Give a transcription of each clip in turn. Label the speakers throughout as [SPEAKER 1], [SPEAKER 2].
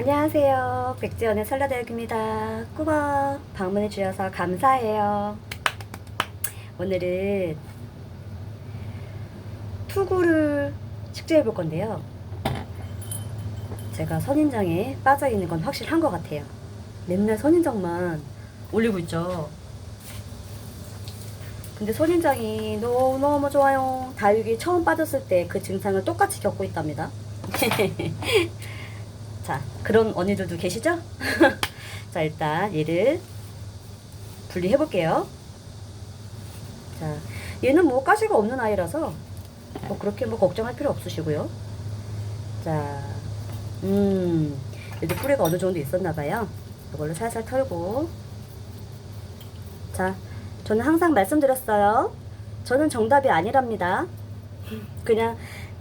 [SPEAKER 1] 안녕하세요. 백지연의 설라대역입니다. 꾸벅 방문해 주셔서 감사해요. 오늘은 투구를 축제해 볼 건데요. 제가 선인장에 빠져 있는 건 확실한 것 같아요. 맨날 선인장만 올리고 있죠. 근데 선인장이 너무너무 좋아요. 다육이 처음 빠졌을 때 그 증상을 똑같이 겪고 있답니다. 자, 그런 언니들도 계시죠? 자, 일단 얘를 분리해 볼게요. 자, 얘는 뭐 가시가 없는 아이라서 뭐 그렇게 뭐 걱정할 필요 없으시고요. 자, 음, 얘도 뿌리가 어느 정도 있었나 봐요. 이걸로 살살 털고. 자, 저는 항상 말씀드렸어요. 저는 정답이 아니랍니다. 그냥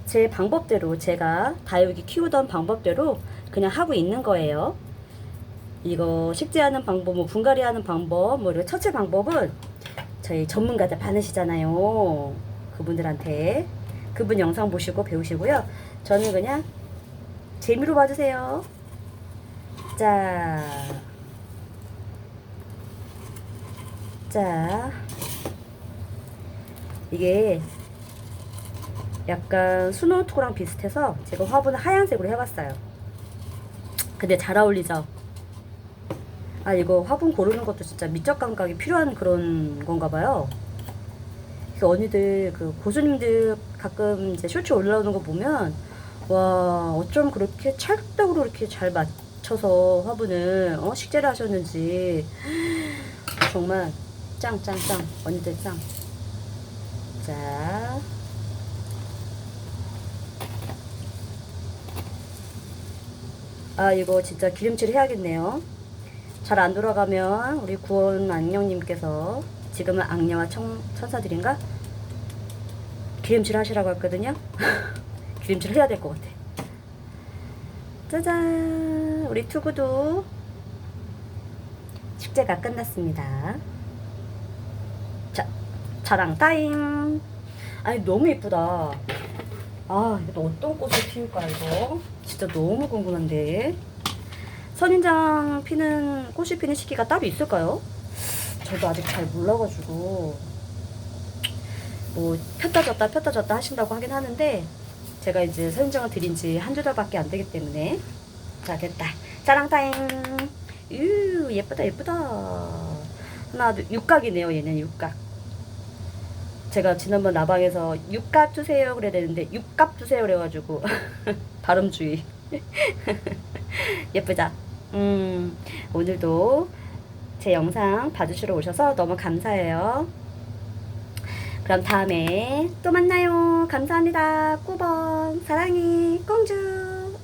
[SPEAKER 1] 제 방법대로 제가 다육이 키우던 방법대로 그냥 하고 있는 거예요. 이거 식재하는 방법, 뭐 분갈이 하는 방법, 뭐 이런 처치 방법은 저희 전문가들 많으시잖아요. 그분들한테 그분 영상 보시고 배우시고요. 저는 그냥 재미로 봐주세요. 자, 자, 이게 약간 스노우토랑 비슷해서 제가 화분을 하얀색으로 해봤어요. 근데 잘 어울리죠? 아 이거 화분 고르는 것도 진짜 미적 감각이 필요한 그런 건가 봐요. 그 언니들 그 고수님들 가끔 이제 쇼츠 올라오는 거 보면 와 어쩜 그렇게 찰떡으로 이렇게 잘 맞춰서 화분을 어, 식재를 하셨는지 정말 짱짱짱 언니들 짱. 자. 아 이거 진짜 기름칠 해야겠네요. 잘 안 돌아가면 우리 구원 악령님께서 지금은 악녀와 청, 천사들인가 기름칠 하시라고 했거든요. 기름칠 해야 될 것 같아. 짜잔 우리 투구도 식재가 끝났습니다. 자 자랑 타임. 아니 너무 예쁘다. 아, 이거 어떤 꽃을 피울까, 이거? 진짜 너무 궁금한데. 선인장 피는, 꽃이 피는 시기가 따로 있을까요? 저도 아직 잘 몰라가지고. 뭐, 폈다 졌다, 폈다 졌다 하신다고 하긴 하는데, 제가 이제 선인장을 드린 지 한두 달밖에 안 되기 때문에. 자, 됐다. 자랑 타임. 유, 예쁘다, 예쁘다. 하나, 둘, 육각이네요, 얘는 육각. 제가 지난번 나방에서 육갑 주세요 그래야 되는데 육갑 주세요 그래가지고 발음 주의. 예쁘죠? 음 오늘도 제 영상 봐주시러 오셔서 너무 감사해요. 그럼 다음에 또 만나요. 감사합니다. 꾸벅 사랑해. 공주